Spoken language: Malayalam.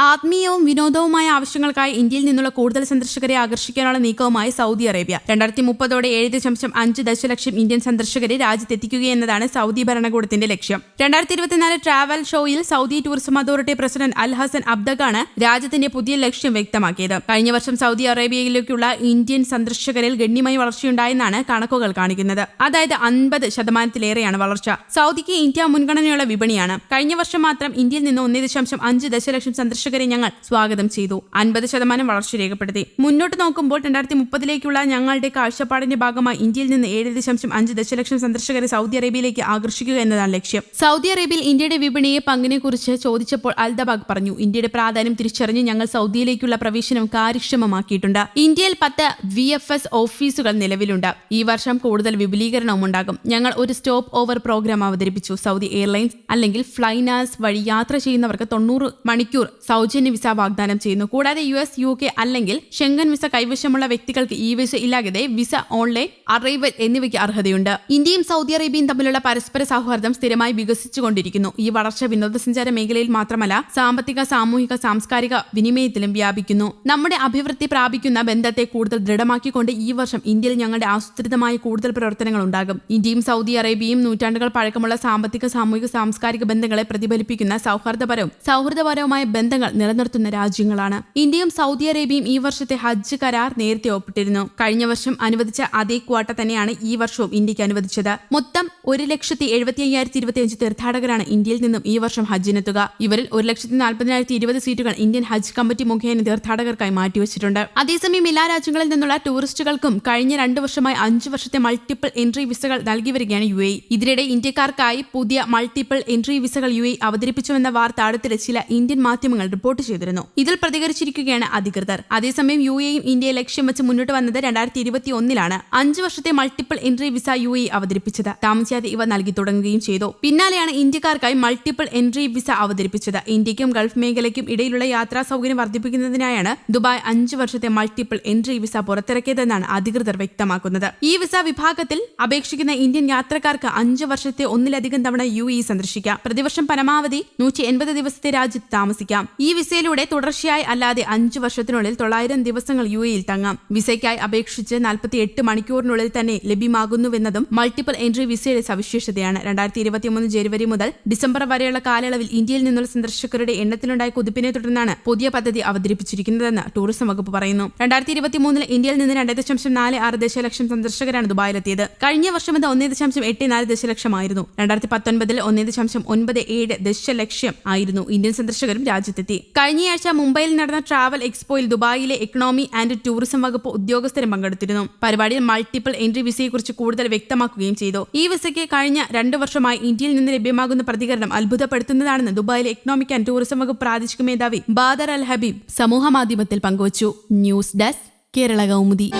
ആത്മീയവും വിനോദവുമായ ആവശ്യങ്ങൾക്കായി ഇന്ത്യയിൽ നിന്നുള്ള കൂടുതൽ സന്ദർശകരെ ആകർഷിക്കാനുള്ള നീക്കവുമായി സൗദി അറേബ്യ. രണ്ടായിരത്തി മുപ്പതോടെ ഏഴ് ദശാംശം അഞ്ച് ദശലക്ഷം ഇന്ത്യൻ സന്ദർശകരെ രാജ്യത്തെത്തിക്കുകയെന്നതാണ് സൗദി ഭരണകൂടത്തിന്റെ ലക്ഷ്യം. രണ്ടായിരത്തി ഇരുപത്തിനാല് ട്രാവൽ ഷോയിൽ Saudi tourism authority president Al Hasan അബ്ദഖാണ് രാജ്യത്തിന്റെ പുതിയ ലക്ഷ്യം വ്യക്തമാക്കിയത്. കഴിഞ്ഞ വർഷം സൗദി അറേബ്യയിലേക്കുള്ള ഇന്ത്യൻ സന്ദർശകരിൽ ഗണ്യമായ വളർച്ചയുണ്ടായെന്നാണ് കണക്കുകൾ കാണിക്കുന്നത്. അതായത് അൻപത് ശതമാനത്തിലേറെയാണ് വളർച്ച. സൗദിക്ക് ഇന്ത്യ മുൻഗണനയുള്ള വിപണിയാണ്. കഴിഞ്ഞ വർഷം മാത്രം ഇന്ത്യയിൽ നിന്ന് ഒന്നേ ദശാംശം അഞ്ച് ദശലക്ഷം സന്ദർശകരെ ഞങ്ങൾ സ്വാഗതം ചെയ്തു. അൻപത് ശതമാനം വളർച്ച രേഖപ്പെടുത്തി. മുന്നോട്ട് നോക്കുമ്പോൾ രണ്ടായിരത്തി മുപ്പതിലേക്കുള്ള ഞങ്ങളുടെ കാഴ്ചപ്പാടിന്റെ ഭാഗമായി ഇന്ത്യയിൽ നിന്ന് ഏഴ് ദശാംശം അഞ്ച് ദശലക്ഷം സന്ദർശകരെ സൗദി അറേബ്യയിലേക്ക് ആകർഷിക്കുക എന്നതാണ് ലക്ഷ്യം. സൗദി അറേബ്യയിൽ ഇന്ത്യയുടെ വിപണിയെ പങ്കിനെക്കുറിച്ച് ചോദിച്ചപ്പോൾ അൽദബാഗ് പറഞ്ഞു ഇന്ത്യയുടെ പ്രാധാന്യം തിരിച്ചറിഞ്ഞ് ഞങ്ങൾ സൗദിയിലേക്കുള്ള പ്രവേശനം കാര്യക്ഷമമാക്കിയിട്ടുണ്ട്. ഇന്ത്യയിൽ പത്ത് വി എഫ് എസ് ഓഫീസുകൾ നിലവിലുണ്ട്. ഈ വർഷം കൂടുതൽ വിപുലീകരണവും ഉണ്ടാകും. ഞങ്ങൾ ഒരു സ്റ്റോപ്പ് ഓവർ പ്രോഗ്രാം അവതരിപ്പിച്ചു. സൗദി എയർലൈൻസ് അല്ലെങ്കിൽ ഫ്ലൈനാസ് വഴി യാത്ര ചെയ്യുന്നവർക്ക് തൊണ്ണൂറ് മണിക്കൂർ സൗജന്യ വിസ വാഗ്ദാനം ചെയ്യുന്നു. കൂടാതെ യു എസ് യു കെ അല്ലെങ്കിൽ ഷെങ്കൻ വിസ കൈവശമുള്ള വ്യക്തികൾക്ക് ഈ വിസ ഇല്ലാതെ വിസ ഓൺലൈൻ അറൈവൽ എന്നിവയ്ക്ക് അർഹതയുണ്ട്. ഇന്ത്യയും സൗദി അറേബ്യയും തമ്മിലുള്ള പരസ്പര സൗഹാർദ്ദം സ്ഥിരമായി വികസിച്ചുകൊണ്ടിരിക്കുന്നു. ഈ വളർച്ച വിനോദസഞ്ചാര മേഖലയിൽ മാത്രമല്ല സാമ്പത്തിക സാമൂഹിക സാംസ്കാരിക വിനിമയത്തിലും വ്യാപിക്കുന്നു. നമ്മുടെ അഭിവൃദ്ധി പ്രാപിക്കുന്ന ബന്ധത്തെ കൂടുതൽ ദൃഢമാക്കിക്കൊണ്ട് ഈ വർഷം ഇന്ത്യയിൽ ഞങ്ങളുടെ ആസൂത്രിതമായ കൂടുതൽ പ്രവർത്തനങ്ങൾ ഉണ്ടാകും. ഇന്ത്യയും സൗദി അറേബ്യയും നൂറ്റാണ്ടുകൾ പഴക്കമുള്ള സാമ്പത്തിക സാമൂഹിക സാംസ്കാരിക ബന്ധങ്ങളെ പ്രതിഫലിപ്പിക്കുന്ന സൗഹാർദ്ദപരവും സൗഹൃദപരവുമായ ബന്ധങ്ങൾ നിലനിർത്തുന്ന രാജ്യങ്ങളാണ്. ഇന്ത്യയും സൗദി അറേബ്യയും ഈ വർഷത്തെ ഹജ്ജ് കരാർ നേരത്തെ ഒപ്പിട്ടിരുന്നു. കഴിഞ്ഞ വർഷം അനുവദിച്ച അതേ ക്വാട്ട തന്നെയാണ് ഈ വർഷവും ഇന്ത്യയ്ക്ക് അനുവദിച്ചത്. മൊത്തം ഒരു ലക്ഷത്തി എഴുപത്തി അയ്യായിരത്തി ഇരുപത്തി അഞ്ച് തീർത്ഥാടകരാണ് ഇന്ത്യയിൽ നിന്നും ഈ വർഷം ഹജ്ജിനെത്തുക. ഇവരിൽ ഒരു ലക്ഷത്തി നാൽപ്പതിനായിരത്തി ഇരുപത് സീറ്റുകൾ ഇന്ത്യൻ ഹജ്ജ് കമ്മിറ്റി മുഖേന തീർത്ഥാടകർക്കായി മാറ്റിവെച്ചിട്ടുണ്ട്. അതേസമയം എല്ലാ രാജ്യങ്ങളിൽ നിന്നുള്ള ടൂറിസ്റ്റുകൾക്കും കഴിഞ്ഞ രണ്ടു വർഷമായി അഞ്ച് വർഷത്തെ മൾട്ടിപ്പിൾ എൻട്രി വിസകൾ നൽകി വരികയാണ് യു എ ഇതിനിടെ ഇന്ത്യക്കാർക്കായി പുതിയ മൾട്ടിപ്പിൾ എൻട്രി വിസകൾ യു എ അവതരിപ്പിച്ചുവെന്ന വാർത്ത അടുത്തിടെ ചില ഇന്ത്യൻ മാധ്യമങ്ങൾ റിപ്പോർട്ട് ചെയ്തിരുന്നു. ഇതിൽ പ്രതികരിച്ചിരിക്കുകയാണ് അധികൃതർ. അതേസമയം യു എയും ഇന്ത്യയെ ലക്ഷ്യം വെച്ച് മുന്നോട്ട് വന്നത് രണ്ടായിരത്തി ഇരുപത്തി ഒന്നിലാണ് അഞ്ചു വർഷത്തെ multiple entry visa U A അവതരിപ്പിച്ചത്. താമസിയാതെ ഇവ നൽകി തുടങ്ങുകയും ചെയ്തു. പിന്നാലെയാണ് ഇന്ത്യക്കാർക്കായി മൾട്ടിപ്പിൾ എൻട്രി വിസ അവതരിപ്പിച്ചത്. ഇന്ത്യക്കും ഗൾഫ് മേഖലയ്ക്കും ഇടയിലുള്ള യാത്രാ സൗകര്യം വർദ്ധിപ്പിക്കുന്നതിനായാണ് ദുബായ് അഞ്ചു വർഷത്തെ മൾട്ടിപ്പിൾ എൻട്രി വിസ പുറത്തിറക്കിയതെന്നാണ് അധികൃതർ വ്യക്തമാക്കുന്നത്. ഈ വിസ വിഭാഗത്തിൽ അപേക്ഷിക്കുന്ന ഇന്ത്യൻ യാത്രക്കാർക്ക് അഞ്ചു വർഷത്തെ ഒന്നിലധികം തവണ യു ഇ സന്ദർശിക്കാം. പ്രതിവർഷം പരമാവധി നൂറ്റി എൺപത് ദിവസത്തെ രാജ്യത്ത് താമസിക്കാം. ഈ വിസയിലൂടെ തുടർച്ചയായി അല്ലാതെ അഞ്ചു വർഷത്തിനുള്ളിൽ തൊള്ളായിരം ദിവസങ്ങൾ യു എയിൽ തങ്ങാം. വിസയ്ക്കായി അപേക്ഷിച്ച് നാൽപ്പത്തി എട്ട് മണിക്കൂറിനുള്ളിൽ തന്നെ ലഭ്യമാകുന്നുവെന്നതും മൾട്ടിപ്പിൾ എൻട്രി വിസയുടെ സവിശേഷതയാണ്. രണ്ടായിരത്തി ഇരുപത്തിമൂന്ന് ജനുവരി മുതൽ ഡിസംബർ വരെയുള്ള കാലയളവിൽ ഇന്ത്യയിൽ നിന്നുള്ള സന്ദർശകരുടെ എണ്ണത്തിലുണ്ടായ കുതിപ്പിനെ തുടർന്നാണ് പുതിയ പദ്ധതി അവതരിപ്പിച്ചിരിക്കുന്നതെന്ന് ടൂറിസം വകുപ്പ് പറയുന്നു. രണ്ടായിരത്തി ഇരുപത്തിമൂന്നിൽ ഇന്ത്യയിൽ നിന്ന് രണ്ട് ദശാംശം നാല് ആറ് ദശലക്ഷം സന്ദർശകരാണ് ദുബായിലെത്തിയത്. കഴിഞ്ഞ വർഷം ഇത് ഒന്നേ ദശാംശം എട്ട് നാല് ദശലക്ഷമായിരുന്നു. രണ്ടായിരത്തി പത്തൊൻപതിൽ ഒന്നേ ദശാംശം ഒൻപത് ഏഴ് ദശലക്ഷം ആയിരുന്നു ഇന്ത്യൻ സന്ദർശകരും രാജ്യത്തെത്തി കഴിഞ്ഞയാഴ്ച മുംബൈയിൽ നടന്ന ട്രാവൽ എക്സ്പോയിൽ ദുബായിലെ എക്കണോമി ആൻഡ് ടൂറിസം വകുപ്പ് ഉദ്യോഗസ്ഥരും പങ്കെടുത്തിരുന്നു. പരിപാടിയിൽ മൾട്ടിപ്പിൾ എൻട്രി വിസയെക്കുറിച്ച് കൂടുതൽ വ്യക്തമാക്കുകയും ചെയ്തു. ഈ വിസയ്ക്ക് കഴിഞ്ഞ രണ്ടു വർഷമായി ഇന്ത്യയിൽ നിന്ന് ലഭ്യമാകുന്ന പ്രതികരണം അത്ഭുതപ്പെടുത്തുന്നതാണെന്ന് ദുബായിലെ എക്കണോമിക് ആൻഡ് ടൂറിസം വകുപ്പ് പ്രാദേശിക മേധാവി ബാദർ അൽ ഹബീബ് സമൂഹ മാധ്യമത്തിൽ പങ്കുവച്ചു. News desk Kerala Kaumudi.